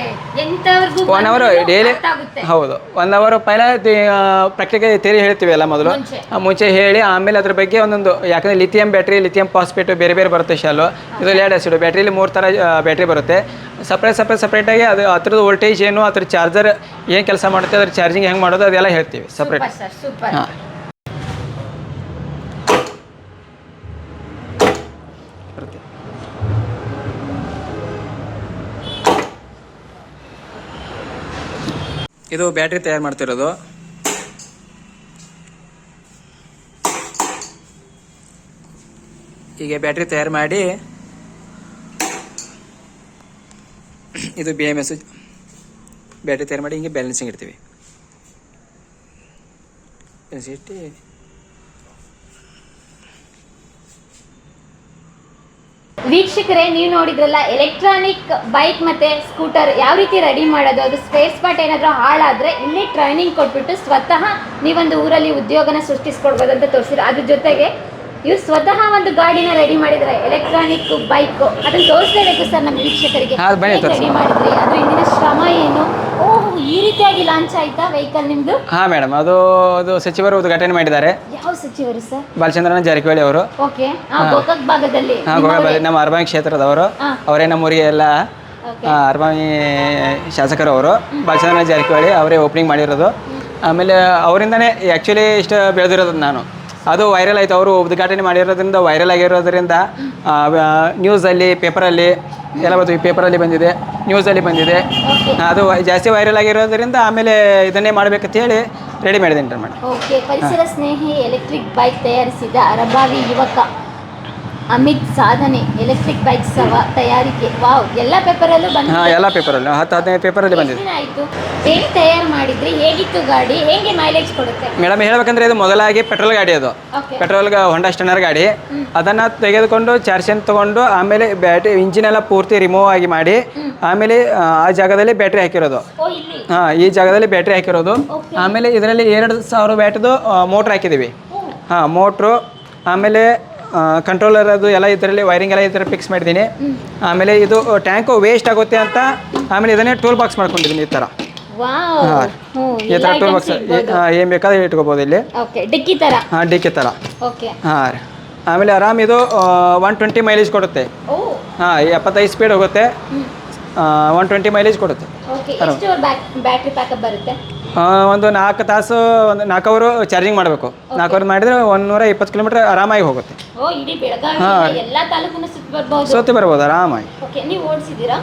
ಒನ್ ಅವರ್ ಡೈಲಿ ಹೌದು. ಒನ್ ಅವರ್ ಪೈಲ ಪ್ರಾಕ್ಟಿಕಲ್ ತೇರಿ ಹೇಳ್ತೀವಿ ಎಲ್ಲ ಮೊದಲು. ಮುಂಚೆ. ಹೇಳಿ ಆಮೇಲೆ ಅದ್ರ ಬಗ್ಗೆ ಒಂದೊಂದು ಯಾಕಂದ್ರೆ ಲಿಥಿಯಂ ಬ್ಯಾಟ್ರಿ ಲಿಥಿಯಂ ಫಾಸ್ಫೇಟ್ ಬೇರೆ ಬೇರೆ ಬರುತ್ತೆ ಶಾಲು ಇದು ಲ್ಯಾಡ್ ಆಸಿಡ್ ಬ್ಯಾಟ್ರಿಲಿ ಮೂರು ಥರ ಬ್ಯಾಟ್ರಿ ಬರುತ್ತೆ. ಸಪ್ರೇಟ್ ಸಪ್ರೇಟ್ ಸಪ್ರೇಟಾಗಿ ಅದು ಅದ್ರದ್ದು ವೋಲ್ಟೇಜ್ ಏನು ಅದ್ರ ಚಾರ್ಜರ್ ಏನು ಕೆಲಸ ಮಾಡುತ್ತೆ ಅದ್ರ ಚಾರ್ಜಿಂಗ್ ಹೆಂಗೆ ಮಾಡೋದು ಅದೆಲ್ಲ ಹೇಳ್ತೀವಿ ಸಪ್ರೇಟ್ ಹಾಂ. ಇದು ಬ್ಯಾಟ್ರಿ ತಯಾರು ಮಾಡ್ತಿರೋದು. ಹೀಗೆ ಬ್ಯಾಟ್ರಿ ತಯಾರು ಮಾಡಿ, ಇದು ಬಿ ಎಂ ಎಸ್ ಬ್ಯಾಟ್ರಿ ತಯಾರು ಮಾಡಿ, ಹಿಂಗೆ ಬ್ಯಾಲೆನ್ಸಿಂಗ್ ಇಡ್ತೀವಿ. ಬ್ಯಾಲೆನ್ಸಿಂಗ್ ಇಟ್ಟು ವೀಕ್ಷಕರೇ ನೀವು ನೋಡಿದ್ರಲ್ಲ ಎಲೆಕ್ಟ್ರಾನಿಕ್ ಬೈಕ್ ಮತ್ತೆ ಸ್ಕೂಟರ್ ಯಾವ ರೀತಿ ರೆಡಿ ಮಾಡೋದು? ಅದು ಸ್ಪೇಸ್ ಪಾರ್ಟ್ ಏನಾದರೂ ಹಾಳಾದ್ರೆ ಇಲ್ಲಿ ಟ್ರೈನಿಂಗ್ ಕೊಟ್ಬಿಟ್ಟು ಸ್ವತಃ ನೀವೊಂದು ಊರಲ್ಲಿ ಉದ್ಯೋಗನ ಸೃಷ್ಟಿಸ್ಕೊಡ್ಬೋದು ಅಂತ ತೋರಿಸಿದ್ರು. ಅದ್ರ ಜೊತೆಗೆ ಇವ್ರು ಸ್ವತಃ ಒಂದು ಗಾಡಿನ ರೆಡಿ ಮಾಡಿದ್ರೆ ಎಲೆಕ್ಟ್ರಾನಿಕ್ ಬೈಕ್ ಅದನ್ನ ತೋರಿಸಲೇಬೇಕು ಸರ್ ನಮ್ಮ ವೀಕ್ಷಕರಿಗೆ. ರೆಡಿ ಮಾಡಿದ್ರಿ? ಅದ್ರ ಇಂದಿನ ಶ್ರಮ ಏನು? ಓಹ್ ಈ ರೀತಿಯಾಗಿ ಲಾಂಚ್ ಆಯ್ತಾ ವೆಹಿಕಲ್ ನಿಮ್ದು? ಹಾ ಮೇಡಮ್ ಅದು ಅದು ಸಚಿವರು ಉದ್ಘಾಟನೆ ಮಾಡಿದ್ದಾರೆ. ಯಾವ ಸಚಿವರು ಸರ್ ಬಾಲಚಂದ್ರನ ಜಾರಕಿಹೊಳಿ ಅವರು. ಓಕೆ. ಗೋಕಾಕ್ ಭಾಗದಲ್ಲಿ. ಹಾಂ ಗೋಕಾಕ್ ನಮ್ಮ ಅರ್ಬಾನಿ ಕ್ಷೇತ್ರದವರು. ಅವರೇ ನಮ್ಮೂರಿಗೆ ಎಲ್ಲ ಅರ್ಬಾನಿ ಶಾಸಕರು ಅವರು. ಬಾಲಚಂದ್ರನ ಜಾರಕಿಹೊಳಿ ಅವರೇ ಓಪನಿಂಗ್ ಮಾಡಿರೋದು. ಆಮೇಲೆ ಅವರಿಂದನೇ ಆ್ಯಕ್ಚುಲಿ ಇಷ್ಟು ಬೆಳೆದಿರೋದು ನಾನು. ಅದು ವೈರಲ್ ಆಯಿತು. ಅವರು ಉದ್ಘಾಟನೆ ಮಾಡಿರೋದ್ರಿಂದ ವೈರಲ್ ಆಗಿರೋದ್ರಿಂದ ನ್ಯೂಸಲ್ಲಿ ಪೇಪರಲ್ಲಿ ಎಲ್ಲ ಈ ಪೇಪರಲ್ಲಿ ಬಂದಿದೆ ನ್ಯೂಸಲ್ಲಿ ಬಂದಿದೆ. ಅದು ಜಾಸ್ತಿ ವೈರಲ್ ಆಗಿರೋದ್ರಿಂದ ಆಮೇಲೆ ಇದನ್ನೇ ಮಾಡಬೇಕಂತ ಹೇಳಿ ರೆಡಿ ಮಾಡಿದೆ ಮೇಡಮ್ ಓಕೆ ಪರಿಸರ ಸ್ನೇಹಿ ಎಲೆಕ್ಟ್ರಿಕ್ ಬೈಕ್ ತಯಾರಿಸಿದ ಅರಬಾವಿ ಯುವಕ. ಅಮಿತ್ ಸಾಧನೆ ಎಲೆಕ್ಟ್ರಿಕ್ ಬೈಕ್ ಸವ ತಯಾರಿಕೆ. ವಾವ್ ಎಲ್ಲ ಪೇಪರಲ್ಲೂ ಬಂದಿದೆ? ಹಾಂ ಎಲ್ಲ ಪೇಪರಲ್ಲಿ. ಹತ್ತು ಹದಿನೈದು ಪೇಪರಲ್ಲಿ ಬಂದಿದೆ. ಆಯಿತು? ಹೇಗೆ ತಯಾರು ಮಾಡಿದ್ರೆ? ಹೇಗಿತ್ತು ಗಾಡಿ? ಹೇಗೆ ಮೈಲೇಜ್ ಕೊಡುತ್ತೆ? ಮೇಡಮ್ ಹೇಳ್ಬೇಕಂದ್ರೆ ಇದು ಮೊದಲಾಗಿ ಪೆಟ್ರೋಲ್ ಗಾಡಿ ಅದು. ಪೆಟ್ರೋಲ್ ಹೊಂಡಾ ಸ್ಟನ್ನರ್ ಗಾಡಿ. ಅದನ್ನು ತೆಗೆದುಕೊಂಡು ಚಾರ್ಜನ್ ತಗೊಂಡು ಆಮೇಲೆ ಬ್ಯಾಟ್ರಿ ಇಂಜಿನ್ ಎಲ್ಲ ಪೂರ್ತಿ ರಿಮೂವ್ ಆಗಿ ಮಾಡಿ ಆಮೇಲೆ ಆ, ಆ ಜಾಗದಲ್ಲಿ ಬ್ಯಾಟ್ರಿ ಹಾಕಿರೋದು. ಓ ಇಲ್ಲಿ? ಹಾಂ ಈ ಜಾಗದಲ್ಲಿ ಬ್ಯಾಟ್ರಿ ಹಾಕಿರೋದು. ಆಮೇಲೆ ಇದರಲ್ಲಿ ಎರಡು ಸಾವಿರ ಬ್ಯಾಟ್ರಿದು ಮೋಟ್ರ್ ಹಾಕಿದ್ದೀವಿ ಹಾಂ ಮೋಟ್ರು ಆಮೇಲೆ ಕಂಟ್ರೋಲರ್ ಅದು ಎಲ್ಲ ಇದರಲ್ಲಿ ವೈರಿಂಗ್ ಎಲ್ಲ ಇದರಲ್ಲಿ ಫಿಕ್ಸ್ ಮಾಡಿದ್ದೀನಿ. ಆಮೇಲೆ ಇದು ಟ್ಯಾಂಕು ವೇಸ್ಟ್ ಆಗುತ್ತೆ ಅಂತ ಆಮೇಲೆ ಇದನ್ನೇ ಟೂಲ್ ಬಾಕ್ಸ್ ಮಾಡ್ಕೊಂಡಿದ್ದೀನಿ ಈ ಥರ. ಈ ಥರ ಟೂಲ್ ಬಾಕ್ಸ್ ಏನು ಬೇಕಾದ್ರೆ ಇಟ್ಕೋಬೋದು ಇಲ್ಲಿ. ಡಿಕ್ಕಿ ತರ. ಹಾಂ ಡಿಕ್ಕಿ ಥರ ಹಾಂ ರೀ. ಆಮೇಲೆ ಆರಾಮ್ ಇದು ಒನ್ ಟ್ವೆಂಟಿ ಮೈಲೇಜ್ ಕೊಡುತ್ತೆ. ಹಾಂ ಎಪ್ಪತ್ತೈದು ಸ್ಪೀಡ್ ಹೋಗುತ್ತೆ. ಒನ್ ಟ್ವೆಂಟಿ ಮೈಲೇಜ್ ಕೊಡುತ್ತೆ. ಒಂದು ನಾಲ್ಕು ತಾಸು ಒಂದು ನಾಲ್ಕು ಅವರು ಚಾರ್ಜಿಂಗ್ ಮಾಡಬೇಕು. ನಾಲ್ಕು ಅವರು ಮಾಡಿದ್ರೆ ಒಂದೂರ ಇಪ್ಪತ್ತು ಕಿಲೋಮೀಟರ್ ಆರಾಮಾಗಿ ಹೋಗುತ್ತೆ. ಓ ಇಡೀ ಬೆಳಗಾವಿ ಎಲ್ಲಾ ತಾಲೂಕನ್ನು ಸುತ್ತ ಬರ್ಬೋದು. ಸೋತಿ ಬರ್ಬೋದು ಆರಾಮಾಗಿ. ಓಕೆ ನೀವು ಓಡಿಸಿದ್ದೀರಾ?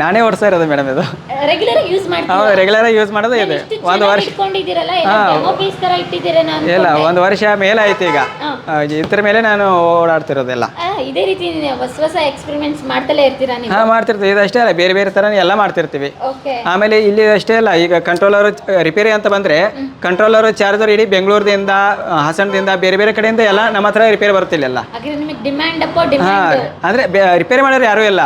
ನಾನೇ ಓಡಿಸ್ತಾ ಇರೋದು ಮೇಡಮ್ ಇದು. ರೆಗ್ಯುಲರ್ ಯೂಸ್ ಮಾಡ್ತೀರಾ? ನಾವು ರೆಗ್ಯುಲರಾಗಿ ಯೂಸ್ ಮಾಡೋದು ಇದೆ. ಒಂದು ವರ್ಷ ಇಟ್ಕೊಂಡಿದ್ದೀರಲ್ಲ ಹಾ. ಡೆಮೋ ಪೀಸ್ ತರ ಇಟ್ಟಿದ್ದೀರಾ ನಾನು ಇಲ್ಲ ಒಂದು ವರ್ಷ ಮೇಲೆ ಆಯ್ತು ಈಗ. ಇದ್ರ ಮೇಲೆ ನಾನು ಓಡಾಡ್ತಿರೋದೆಲ್ಲ. ಇದೇ ರೀತಿ ಹೊಸ ಹೊಸ ಎಕ್ಸ್ಪೆರಿಮೆಂಟ್ಸ್ ಮಾಡ್ತಲೇ ಇರ್ತೀರಾ ನೀವು? ಹಾಂ ಮಾಡ್ತಿರ್ತೀವಿ. ಇದಷ್ಟೇ ಅಲ್ಲ ಬೇರೆ ಬೇರೆ ಥರ ಎಲ್ಲ ಮಾಡ್ತಿರ್ತೀವಿ. ಓಕೆ ಆಮೇಲೆ ಇಲ್ಲಿ ಅಷ್ಟೇ ಅಲ್ಲ ಈಗ ಕಂಟ್ರೋಲರ್ ರಿಪೇರಿ ಅಂತ ಬಂದರೆ ಕಂಟ್ರೋಲರ್ ಚಾರ್ಜರ್ ಇಡೀ ಬೆಂಗಳೂರದಿಂದ ಹಾಸನದಿಂದ ಬೇರೆ ಬೇರೆ ಕಡೆಯಿಂದ ಎಲ್ಲ ನಮ್ಮ ಹತ್ರ ರಿಪೇರಿ ಬರ್ತಿಲ್ಲ ಹಾಗಾದ್ರೆ ನಿಮಗೆ ಡಿಮ್ಯಾಂಡ್ ಅಪ್ಪ ಹಾಂ ಡಿಮ್ಯಾಂಡ್ ಅಂದರೆ ರಿಪೇರಿ ಮಾಡೋರು ಯಾರೂ ಇಲ್ಲ.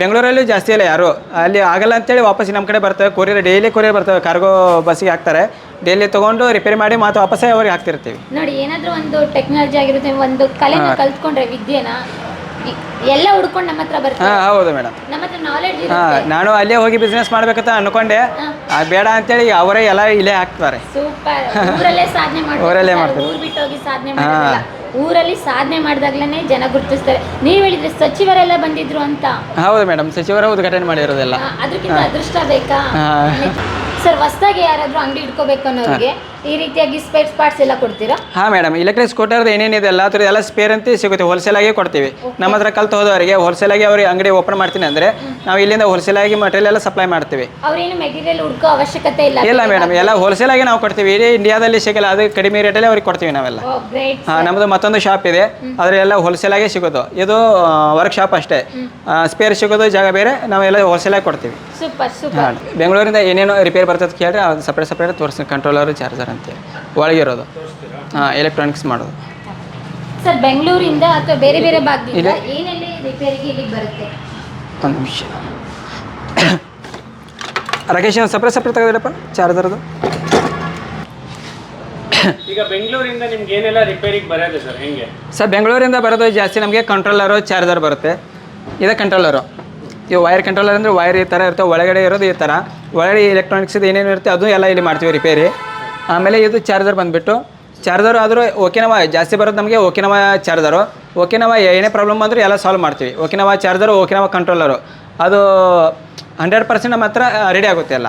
ಬೆಂಗಳೂರಲ್ಲೂ ಜಾಸ್ತಿ ಇಲ್ಲ ಯಾರು. ಅಲ್ಲಿ ಆಗಲ್ಲ ಅಂತೇಳಿ ವಾಪಸ್ ನಮ್ಮ ಕಡೆ ಬರ್ತವೆ. ಕೊರಿಯರ್ ಡೈಲಿ ಕೊರಿಯರ್ ಬರ್ತವೆ. ಕಾರ್ಗೋ ಬಸ್ಸಿಗೆ ಹಾಕ್ತಾರೆ. ಡೈಲಿ ತಗೊಂಡು ರಿಪೇರಿ ಮಾಡಿ ಮತ್ತೆ ವಾಪಸ್ಸೇ ಅವ್ರಿಗೆ ಹಾಕ್ತಿರ್ತೀವಿ. ನೋಡಿ ಏನಾದ್ರೂ ಒಂದು ಟೆಕ್ನಾಲಜಿ ಆಗಿರುತ್ತೆ ಒಂದು ಕಲೆನ ಕಲ್ತ್ಕೊಂಡ್ರೆ ವಿದ್ಯೆನ ಎಲ್ಲ ಹುಡ್ಕೊಂಡು ನಮ್ಮ ಹತ್ರ ಹಾಂ ಹೌದು ಮೇಡಮ್ ನಮ್ಮ ಹತ್ರ ನಾಲೆಡ್ಜ್ ಹಾಂ ನಾನು ಅಲ್ಲೇ ಹೋಗಿ ಬಿಸ್ನೆಸ್ ಮಾಡ್ಬೇಕಂತ ಅನ್ಕೊಂಡೆ. ಆ, ಬೇಡ ಅಂತೇಳಿ ಅವರೇ ಎಲ್ಲ ಇಲ್ಲೇ ಹಾಕ್ತಾರೆ. ಸೂಪರ್. (laughs) ಊರಲ್ಲೇ ಸಾಧನೆ ಊರಲ್ಲೇ ಮಾಡ್ತಾರೆ. ಊರು ಬಿಟ್ಟು ಹೋಗಿ ಸಾಧನೆ ಮಾಡೋದಿಲ್ಲ. ಊರಲ್ಲಿ ಸಾಧನೆ ಮಾಡಿದಾಗ್ಲೇ ಜನ ಗುರುತಿಸ್ತಾರೆ. ನೀವು ಹೇಳಿದ್ರೆ ಸಚಿವರೆಲ್ಲ ಬಂದಿದ್ರು ಅಂತ. ಹೌದು ಮೇಡಮ್ ಸಚಿವರ ಉದ್ಘಾಟನೆ ಮಾಡಿರೋದಿಲ್ಲ. ಅದಕ್ಕಿಂತ ಅದೃಷ್ಟ ಬೇಕಾ. ಸರ್ ಹೊಸದಾಗಿ ಯಾರಾದರೂ ಅಂಗಡಿ ಇಟ್ಕೋಬೇಕು ಅನ್ನೋರಿಗೆ ಈ ರೀತಿಯಾಗಿ ಸ್ಪೇರ್ ಪಾರ್ಟ್ಸ್ ಎಲ್ಲ ಕೊಡ್ತೀರಾ? ಹಾಂ ಮೇಡಮ್ ಇಲೆಕ್ಟ್ರಿಕ್ ಸ್ಕೂಟರ್ ಏನೇನಿದೆ ಎಲ್ಲ ಥರ ಎಲ್ಲ ಸ್ಪೇರ್ ಅಂತ ಸಿಗುತ್ತೆ ಹೋಲ್ಸೇಲ್ ಆಗಿ ಕೊಡ್ತೀವಿ. ನಮ್ಮ ಹತ್ರ ಕಲ್ತು ಹೋದವರಿಗೆ ಹೋಲ್ಸೇಲ್ ಆಗಿ ಅವ್ರಿಗೆ ಅಂಗಡಿ ಓಪನ್ ಮಾಡ್ತೀನಿ ಅಂದ್ರೆ ನಾವು ಇಲ್ಲಿಂದ ಹೋಲ್ಸೇಲ್ ಆಗಿ ಮಟೀರಿಯಲ್ ಎಲ್ಲ ಸಪ್ಲೈ ಮಾಡ್ತೀವಿ. ಅವ್ರೇನು ಮೆಟೀರಿಯಲ್ ಹುಡುಕೋ ಅವಶ್ಯಕತೆ ಇಲ್ಲ ಇಲ್ಲ ಮೇಡಮ್ ಎಲ್ಲ ಹೋಲ್ಸೇಲ್ ಆಗಿ ನಾವು ಕೊಡ್ತೀವಿ. ಇಡೀ ಇಂಡಿಯಾದಲ್ಲಿ ಸಿಗಲ್ಲ ಅದು ಕಡಿಮೆ ರೇಟಲ್ಲಿ ಅವ್ರಿಗೆ ಕೊಡ್ತೀವಿ ನಾವೆಲ್ಲ. ಹಾಂ ನಮ್ಮದು ಮತ್ತೊಂದು ಶಾಪ್ ಇದೆ. ಅದರೆಲ್ಲ ಹೋಲ್ಸೇಲ್ ಆಗಿ ಸಿಗೋದು. ಇದು ವರ್ಕ್ ಶಾಪ್ ಅಷ್ಟೇ. ಸ್ಪೇರ್ ಸಿಗೋದು ಜಾಗ ಬೇರೆ ನಾವೆಲ್ಲ ಹೋಲ್ಸೇಲ್ ಆಗಿ ಕೊಡ್ತೀವಿ. Super super. ಬೆಂಗಳೂರಿಂದ ಏನೇನು ರಿಪೇರ್ ಬರ್ತದೆ ಕೇಳಿದ್ರೆ ಅದು ಸಪ್ರೇಟ್ ಸಪ್ರೇಟ್ ತೋರಿಸಿ ಕಂಟ್ರೋಲರ್ ಚಾರ್ಜರ್ ಅಂತೇಳಿ ಒಳಗಿರೋದು ಹಾಂ ಎಲೆಕ್ಟ್ರಾನಿಕ್ಸ್ ಮಾಡೋದು. ಸರ್ ಬೆಂಗಳೂರಿಂದ ಅಥವಾ ಬೇರೆ ಬೇರೆ ಭಾಗದಿಂದ ಏನೆಲ್ಲ ರಿಪೇರಿಗೆ ಇಲ್ಲಿಗೆ ಬರುತ್ತೆ? ಒಂದು ನಿಮಿಷ. ರಾಕೇಶ್ ಸಪ್ರೇಟ್ ಸಪ್ರೇಟ್ ತೆಗೆದಿರಪ್ಪ ಚಾರ್ಜರ್ದು? ಈಗ ಬೆಂಗಳೂರಿಂದ ನಿಮ್ಗೆ ಏನೆಲ್ಲ ರಿಪೇರಿಗೆ ಬರೋದು ಸರ್ ಹೆಂಗೆ? ಸರ್ ಬೆಂಗಳೂರಿಂದ ಬರೋದು ಜಾಸ್ತಿ ನಮಗೆ ಕಂಟ್ರೋಲರು ಚಾರ್ಜರ್ ಬರುತ್ತೆ. ಇದೇ ಕಂಟ್ರೋಲರು ಇವು ವೈರ್ ಕಂಟ್ರೋಲರ್ ಅಂದರೆ ವೈರ್ ಈ ಥರ ಇರ್ತವೆ ಒಳಗಡೆ ಇರೋದು ಈ ಥರ ಒಳಗಡೆ ಎಲೆಕ್ಟ್ರಾನಿಕ್ಸ್ ಏನೇನು ಇರುತ್ತೆ ಅದು ಎಲ್ಲ ಇಲ್ಲಿ ಮಾಡ್ತೀವಿ ರಿಪೇರಿ ಆಮೇಲೆ ಇದು ಚಾರ್ಜರ್ ಬಂದುಬಿಟ್ಟು, ಚಾರ್ಜರ್ ಆದರೂ ಓಕೆನವ, ಜಾಸ್ತಿ ಬರೋದು ನಮಗೆ ಓಕೆನವ ಚಾರ್ಜರು. ಓಕೆನವ ಏನೇ ಪ್ರಾಬ್ಲಮ್ ಬಂದರೂ ಎಲ್ಲ ಸಾಲ್ವ್ ಮಾಡ್ತೀವಿ. ಓಕೆನವ ಚಾರ್ಜರು, ಓಕೆನವ ಕಂಟ್ರೋಲರು ಅದು ಹಂಡ್ರೆಡ್ ಪರ್ಸೆಂಟ್ ನಮ್ಮ ಹತ್ರ ರೆಡಿ ಆಗುತ್ತೆ ಎಲ್ಲ.